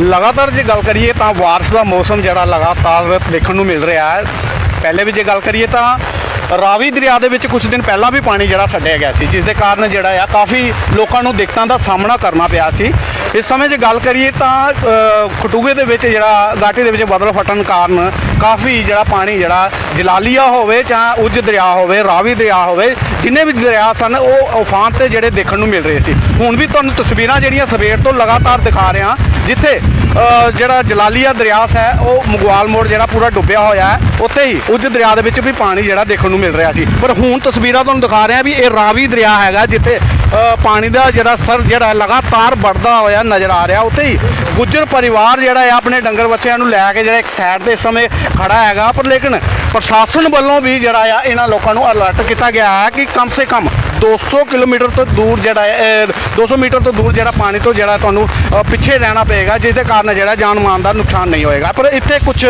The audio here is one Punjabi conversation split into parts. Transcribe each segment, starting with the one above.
ਲਗਾਤਾਰ ਜੇ ਗੱਲ ਕਰੀਏ ਤਾਂ ਬਾਰਿਸ਼ ਦਾ ਮੌਸਮ ਜਿਹੜਾ ਲਗਾਤਾਰ ਦੇਖਣ ਨੂੰ ਮਿਲ ਰਿਹਾ ਹੈ। ਪਹਿਲੇ ਵੀ ਜੇ ਗੱਲ ਕਰੀਏ ਤਾਂ ਰਾਵੀ ਦਰਿਆ ਦੇ ਵਿੱਚ ਕੁਝ ਦਿਨ ਪਹਿਲਾਂ ਵੀ ਪਾਣੀ ਜਿਹੜਾ ਛੱਡਿਆ ਗਿਆ ਸੀ, ਜਿਸ ਦੇ ਕਾਰਨ ਜਿਹੜਾ ਆ ਕਾਫੀ ਲੋਕਾਂ ਨੂੰ ਦਿੱਕਤਾਂ ਦਾ ਸਾਹਮਣਾ ਕਰਨਾ ਪਿਆ ਸੀ। ਇਸ ਸਮੇਂ ਜੇ ਗੱਲ ਕਰੀਏ ਤਾਂ ਅ, ਖਟੂਗੇ ਦੇ ਵਿੱਚ ਜਿਹੜਾ ਗਾਟੇ ਦੇ ਵਿੱਚ ਬਦਲ ਫਟਣ ਕਾਰਨ ਕਾਫੀ ਜਿਹੜਾ ਪਾਣੀ ਜਿਹੜਾ ਜਲਾਲੀਆ ਹੋਵੇ ਜਾਂ ਉੱਜ ਦਰਿਆ ਹੋਵੇ ਰਾਵੀ ਦਰਿਆ ਹੋਵੇ ਜਿੰਨੇ ਵੀ ਦਰਿਆ ਸਨ ਉਹ ਉਫਾਨ ਤੇ ਜਿਹੜੇ ਦੇਖਣ ਨੂੰ ਮਿਲ ਰਹੇ ਸੀ। ਹੁਣ ਵੀ ਤੁਹਾਨੂੰ ਤਸਵੀਰਾਂ ਜਿਹੜੀਆਂ ਸਵੇਰ ਤੋਂ ਲਗਾਤਾਰ ਦਿਖਾ ਰਿਹਾ ਜਿੱਥੇ ਜਿਹੜਾ ਜਲਾਲੀਆ ਦਰਿਆ ਹੈ ਉਹ ਮੁਗਵਾਲ ਮੋੜ ਜਿਹੜਾ ਪੂਰਾ ਡੁੱਬਿਆ ਹੋਇਆ ਹੈ ਉੱਥੇ ਹੀ ਉੱਜ ਦਰਿਆ ਦੇ ਵਿੱਚ ਵੀ ਪਾਣੀ ਜਿਹੜਾ ਦੇਖਣ ਨੂੰ ਮਿਲ ਰਿਹਾ ਸੀ। ਪਰ ਹੁਣ ਤਸਵੀਰਾਂ ਤੁਹਾਨੂੰ ਦਿਖਾ ਰਿਹਾ ਵੀ ਇਹ ਰਾਵੀ ਦਰਿਆ ਹੈਗਾ ਜਿੱਥੇ ਪਾਣੀ ਦਾ ਜਿਹੜਾ ਸਤਰ ਜਿਹੜਾ ਲਗਾਤਾਰ ਵੱਧਦਾ ਹੋਇਆ ਨਜ਼ਰ ਆ ਰਿਹਾ। ਉੱਥੇ ਹੀ ਗੁੱਜਰ ਪਰਿਵਾਰ ਜਿਹੜਾ ਹੈ ਆਪਣੇ ਡੰਗਰ ਬੱਚਿਆਂ ਨੂੰ ਲੈ ਕੇ ਜਿਹੜਾ ਇੱਕ ਸਾਈਡ ਤੇ ਇਸ ਸਮੇਂ ਖੜਾ ਹੈਗਾ। ਪਰ ਲੇਕਿਨ ਪ੍ਰਸ਼ਾਸਨ ਵੱਲੋਂ ਵੀ ਜਿਹੜਾ ਆ ਇਹਨਾਂ ਲੋਕਾਂ ਨੂੰ ਅਲਰਟ ਕੀਤਾ ਗਿਆ ਹੈ ਕਿ ਕਮ ਸੇ ਕਮ 200 ਕਿਲੋਮੀਟਰ ਤੋਂ ਦੂਰ ਜਿਹੜਾ ਹੈ, ਅਹ, 200 ਮੀਟਰ ਤੋਂ ਦੂਰ ਜਿਹੜਾ ਪਾਣੀ ਤੋਂ ਜਿਹੜਾ ਤੁਹਾਨੂੰ ਪਿੱਛੇ ਰਹਿਣਾ ਪਏਗਾ ਜਿਸ ਦੇ ਕਾਰਨ ਜਿਹੜਾ ਜਾਨ ਮਾਲ ਦਾ ਨੁਕਸਾਨ ਨਹੀਂ ਹੋਏਗਾ। ਪਰ ਇੱਥੇ ਕੁਝ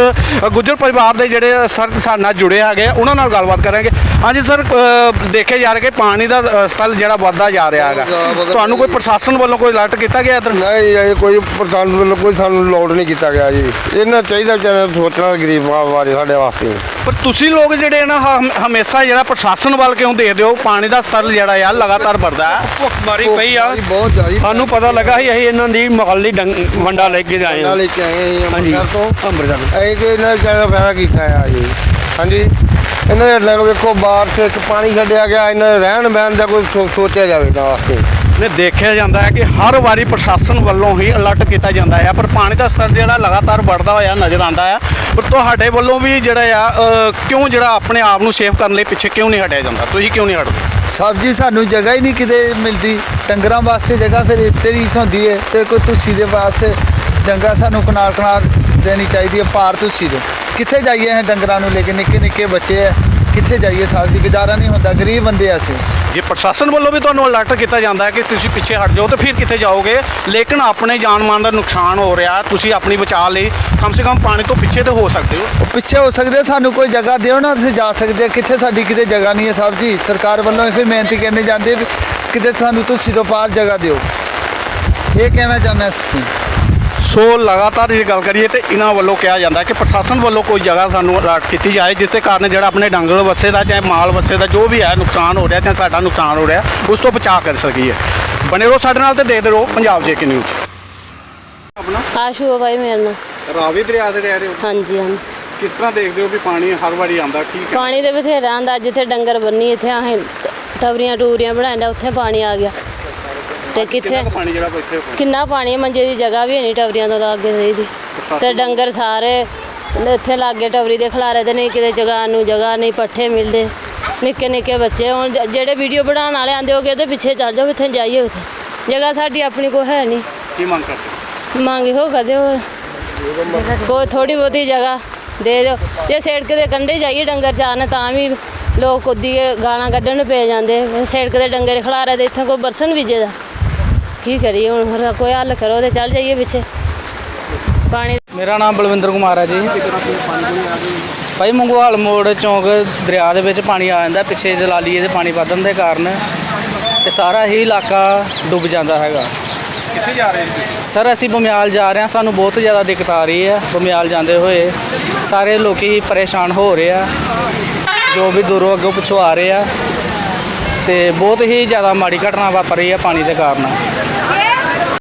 ਗੁੱਜਰ ਪਰਿਵਾਰ ਦੇ ਜਿਹੜੇ ਸਰ ਸਾਡੇ ਨਾਲ ਜੁੜੇ ਹੈਗੇ ਆ, ਉਹਨਾਂ ਨਾਲ ਗੱਲਬਾਤ ਕਰਾਂਗੇ। ਹਾਂਜੀ ਸਰ ਅਹ, ਦੇਖੇ ਜਾ ਰਿਹਾ ਕਿ ਪਾਣੀ ਦਾ ਸਤਰ ਜਿਹੜਾ ਵੱਧਦਾ ਜਾ ਰਿਹਾ ਹੈਗਾ। ਤੁਹਾਨੂੰ ਕੋਈ ਪ੍ਰਸ਼ਾਸਨ ਵੱਲੋਂ ਕੋਈ ਅਲਰਟ ਕੀਤਾ ਗਿਆ ਇੱਧਰ? ਨਹੀਂ ਇਹ ਕੋਈ ਪ੍ਰਧਾਨ ਵੱਲੋਂ ਕੋਈ ਸਾਨੂੰ ਲੋਡ ਨਹੀਂ ਕੀਤਾ ਗਿਆ ਜੀ। ਇਹਨਾਂ ਚਾਹੀਦਾ ਵਿਚਾਰਿਆਂ ਨੂੰ ਸੋਚਣਾ ਗਰੀਬ ਬਾਰੇ ਸਾਡੇ ਵਾਸਤੇ। ਪਰ ਤੁਸੀਂ ਲੋਕ ਜਿਹੜੇ ਨਾ ਹਮ- ਹਮੇਸ਼ਾ ਜਿਹੜਾ ਪ੍ਰਸ਼ਾਸਨ ਵੱਲ ਕਿਉਂ ਦੇਖਦੇ ਹੋ ਪਾਣੀ ਦਾ ਸਤਰ ਜਿਹੜਾ ਆ ਲਗਾਤਾਰ ਵੱਧਦਾ ਹੈ। ਭੁੱਖਮਾਰੀ ਪਈ ਆ। ਬਹੁਤ ਜ਼ਿਆਦਾ ਸਾਨੂੰ ਪਤਾ ਲੱਗਾ ਸੀ ਅਸੀਂ ਇਹਨਾਂ ਦੀ ਮਹੱਲੀ ਡੰਗ ਵੰਡਾ ਲੈ ਕੇ ਆਏ ਨਾਲ ਹਾਂ। ਲੈ ਕੇ ਆਏ ਅਸੀਂ ਹਾਂਜੀ ਅੰਮ੍ਰਿਤਸਰ ਤੋਂ। ਅੰਮ੍ਰਿਤਸਰ ਅਸੀਂ ਇਹਨਾਂ ਵਿਚਾਰਿਆਂ ਦਾ ਫਾਇਦਾ ਕੀਤਾ ਆ ਜੀ। ਹਾਂਜੀ। ਇਹਨਾਂ ਦੇ ਲੱਗ ਵੇਖੋ ਬਾਹਰ ਤੇ ਇੱਕ ਪਾਣੀ ਛੱਡਿਆ ਗਿਆ ਇਹਨਾਂ ਦੇ ਰਹਿਣ ਬਹਿਣ ਦਾ ਕੋਈ ਸੋ- ਸੋਚਿਆ ਜਾਵੇ ਇਹਨਾਂ ਵਾਸਤੇ। ਨੇ ਦੇਖਿਆ ਜਾਂਦਾ ਹੈ ਕਿ ਹਰ ਵਾਰੀ ਪ੍ਰਸ਼ਾਸਨ ਵੱਲੋਂ ਹੀ ਅਲਰਟ ਕੀਤਾ ਜਾਂਦਾ ਹੈ। ਪਰ ਪਾਣੀ ਦਾ ਸਤਰ ਜਿਹੜਾ ਲਗਾਤਾਰ ਵੱਧਦਾ ਹੋਇਆ ਨਜ਼ਰ ਆਉਂਦਾ ਹੈ। ਪਰ ਤੁਹਾਡੇ ਵੱਲੋਂ ਵੀ ਜਿਹੜਾ ਆ ਕਿਉਂ ਜਿਹੜਾ ਆਪਣੇ ਆਪ ਨੂੰ ਸੇਫ ਕਰਨ ਲਈ ਪਿੱਛੇ ਕਿਉਂ ਨਹੀਂ ਹਟਿਆ ਜਾਂਦਾ? ਤੁਸੀਂ ਕਿਉਂ ਨਹੀਂ ਹਟਦੇ? ਸਬਜ਼ੀ ਸਾਨੂੰ ਜਗ੍ਹਾ ਹੀ ਨਹੀਂ ਕਿਤੇ ਮਿਲਦੀ। ਡੰਗਰਾਂ ਵਾਸਤੇ ਜਗ੍ਹਾ ਫਿਰ ਇੱਥੇ ਹੀ ਹੁੰਦੀ ਹੈ ਤੇ ਕੋਈ ਤੁਲਸੀ ਦੇ ਵਾਸਤੇ ਜੰਗਾ ਸਾਨੂੰ ਕਨਾਲ ਕਨਾਲ ਦੇਣੀ ਚਾਹੀਦੀ ਹੈ, ਪਾਰ ਤੁਲਸੀ ਦੇ। ਕਿੱਥੇ ਜਾਈਏ ਅਸੀਂ ਡੰਗਰਾਂ ਨੂੰ ਲੈ ਕੇ? ਨਿੱਕੇ ਨਿੱਕੇ ਬੱਚੇ ਹੈ। ਕਿੱਥੇ ਜਾਈਏ ਸਬਜ਼ੀ ਗੁਜ਼ਾਰਾ ਨਹੀਂ ਹੁੰਦਾ ਗਰੀਬ ਬੰਦੇ ਆ ਅਸੀਂ। ਜੇ ਪ੍ਰਸ਼ਾਸਨ ਵੱਲੋਂ ਵੀ ਤੁਹਾਨੂੰ ਅਲਰਟ ਕੀਤਾ ਜਾਂਦਾ ਹੈ ਕਿ ਤੁਸੀਂ ਪਿੱਛੇ ਹਟ ਜਾਓ ਤਾਂ ਫਿਰ ਕਿੱਥੇ ਜਾਓਗੇ? ਲੇਕਿਨ ਆਪਣੇ ਜਾਨ ਮਾਲ ਦਾ ਨੁਕਸਾਨ ਹੋ ਰਿਹਾ ਤੁਸੀਂ ਆਪਣੀ ਬਚਾਅ ਲਈ ਕਮ ਸੇ ਕਮ ਪਾਣੀ ਤੋਂ ਪਿੱਛੇ ਤੇ ਹੋ ਸਕਦੇ ਹੋ। ਉਹ ਪਿੱਛੇ ਹੋ ਸਕਦੇ ਸਾਨੂੰ ਕੋਈ ਜਗ੍ਹਾ ਦਿਓ ਨਾ ਅਸੀਂ ਜਾ ਸਕਦੇ ਹਾਂ। ਕਿੱਥੇ ਸਾਡੀ ਕਿਤੇ ਜਗ੍ਹਾ ਨਹੀਂ ਹੈ ਸਬਜ਼ੀ ਸਰਕਾਰ ਵੱਲੋਂ ਇਹ ਮਿਹਨਤ ਕਰਨੀ ਜਾਂਦੀ ਹੈ ਵੀ ਕਿਤੇ ਸਾਨੂੰ ਤੁਲਸੀ ਤੋਂ ਪਾਰ ਜਗ੍ਹਾ ਦਿਓ। ਇਹ ਕਹਿਣਾ ਚਾਹੁੰਦੇ ਅਸੀਂ। ਸੋ ਲਗਾਤਾਰ ਜੇ ਗੱਲ ਕਰੀਏ ਤੇ ਇਹਨਾਂ ਵੱਲੋਂ ਕਿਹਾ ਜਾਂਦਾ ਕਿ ਪ੍ਰਸ਼ਾਸਨ ਵੱਲੋਂ ਕੋਈ ਜਗ੍ਹਾ ਸਾਨੂੰ ਅਲਰਟ ਕੀਤੀ ਜਾਏ ਜਿਸ ਦੇ ਕਾਰਨ ਜਿਹੜਾ ਆਪਣੇ ਡੰਗਰ ਬੱਸੇ ਦਾ ਚਾਹੇ ਮਾਲ ਬੱਸੇ ਦਾ ਜੋ ਵੀ ਹੈ ਨੁਕਸਾਨ ਹੋ ਰਿਹਾ ਚਾਹੇ ਸਾਡਾ ਨੁਕਸਾਨ ਹੋ ਰਿਹਾ ਉਸ ਤੋਂ ਬਚਾਅ ਕਰ ਸਕੀਏ। ਬਣੇ ਰਹੋ ਸਾਡੇ ਨਾਲ ਤੇ ਦੇਖਦੇ ਰਹੋ ਪੰਜਾਬ ਜੇਕੇ ਨਿਊਜ਼। ਆਪਣਾ? ਆਸ਼ੂ ਆ ਭਾਈ ਮੇਰੇ ਨਾਲ। ਰਾਵੀ ਦਰਿਆ ਦੇ ਰਹਿ ਰਹੇ ਹੋ? ਹਾਂਜੀ ਹਾਂ ਕਿਸ ਤਰ੍ਹਾਂ ਦੇਖਦੇ ਹੋ ਵੀ ਪਾਣੀ ਹਰ ਵਾਰੀ ਆਉਂਦਾ ਕੀ ਪਾਣੀ ਦੇ ਬਥੇਰਾ ਆਂਦਾ ਜਿੱਥੇ ਡੰਗਰ ਬੰਨੀ ਇੱਥੇ ਆਹੇ ਟਵਰੀਆਂ ਟੂਰੀਆਂ ਬਣਾਉਂਦਾ ਉੱਥੇ ਪਾਣੀ ਆ ਗਿਆ। ਤੇ ਕਿੱਥੇ ਕਿੰਨਾ ਪਾਣੀ ਜਿਹੜਾ ਕੋਈ ਇੱਥੇ ਕਿੰਨਾ ਪਾਣੀ ਹੈ ਮੰਜੇ ਦੀ ਜਗ੍ਹਾ ਵੀ ਨਹੀਂ ਟਵਰੀਆਂ ਤੋਂ ਲਾਗੇ ਰਹੀ ਤੇ ਡੰਗਰ ਸਾਰੇ ਇੱਥੇ ਲਾਗੇ ਟਵਰੀ ਦੇ ਖਲਾਰੇ ਤੇ ਨਹੀਂ ਕਿਤੇ ਜਗ੍ਹਾ ਨੂੰ ਜਗ੍ਹਾ ਨਹੀਂ ਪੱਠੇ ਮਿਲਦੇ। ਨਿੱਕੇ ਨਿੱਕੇ ਬੱਚੇ ਹੁਣ ਜ- ਜਿਹੜੇ ਵੀਡੀਓ ਬਣਾਉਣ ਵਾਲੇ ਆਂਦੇ ਹੋਗੇ ਤੇ ਪਿੱਛੇ ਚੱਲ ਜਾਓ ਇੱਥੇ ਜਾਈਏ ਉੱਥੇ। ਜਗ੍ਹਾ ਸਾਡੀ ਆਪਣੀ ਕੋਈ ਹੈ ਨਹੀਂ। ਕੀ ਮੰਗ ਕਰਦੇ? ਮੰਗ ਹੋ ਕਦੇ ਹੋ। ਕੋਈ ਥੋੜੀ ਬਹੁਤੀ ਜਗ੍ਹਾ ਦੇ ਦਿਓ। ਜੇ ਸੜਕ ਦੇ ਕੰਢੇ ਜਾਈਏ ਡੰਗਰ ਚਾਰਨ ਤਾਂ ਵੀ ਲੋਕ ਕੇ ਗਾਲਾਂ ਕੱਢਣ ਨੂੰ ਪੈ ਜਾਂਦੇ। ਸੜਕ ਦੇ ਡੰਗਰ ਖਲਾਰੇ ਤੇ ਇੱਥੇ ਕੋਈ ਬਰਸਨ ਬੀਜੇ ਦਾ। ਕੀ ਕਰੀਏ? ਹੁਣ ਹੋਰ ਕੋਈ ਹੱਲ ਕਰੋ ਤੇ ਚੱਲ ਜਾਈਏ ਪਿੱਛੇ। ਪਾਣੀ ਮੇਰਾ ਨਾਮ ਬਲਵਿੰਦਰ ਕੁਮਾਰ ਹੈ ਜੀ। ਭਾਈ ਮੰਗਵਾਲ ਮੋੜ ਚੌਂਕ ਦਰਿਆ ਦੇ ਵਿੱਚ ਪਾਣੀ ਆ ਜਾਂਦਾ। ਪਿੱਛੇ ਜਲਾਲੀਏ ਦੇ ਪਾਣੀ ਵਧਣ ਦੇ ਕਾਰਨ ਇਹ ਸਾਰਾ ਹੀ ਇਲਾਕਾ ਡੁੱਬ ਜਾਂਦਾ ਹੈਗਾ। ਕਿੱਥੇ ਜਾ ਰਹੇ ਹੋ ਸਰ ਅਸੀਂ ਬਮਿਆਲ ਜਾ ਰਹੇ ਹਾਂ। ਸਾਨੂੰ ਬਹੁਤ ਜ਼ਿਆਦਾ ਦਿੱਕਤ ਆ ਰਹੀ ਹੈ। ਬਮਿਆਲ ਜਾਂਦੇ ਹੋਏ ਸਾਰੇ ਲੋਕੀ ਪਰੇਸ਼ਾਨ ਹੋ ਰਹੇ ਆ। ਜੋ ਵੀ ਦੂਰੋਂ ਅੱਗੋਂ ਪਿੱਛੋਂ ਆ ਰਹੇ ਆ। ਤੇ ਬਹੁਤ ਹੀ ਜ਼ਿਆਦਾ ਮਾੜੀ ਘਟਨਾ ਵਾਪਰ ਰਹੀ ਹੈ ਪਾਣੀ ਦੇ ਕਾਰਨ।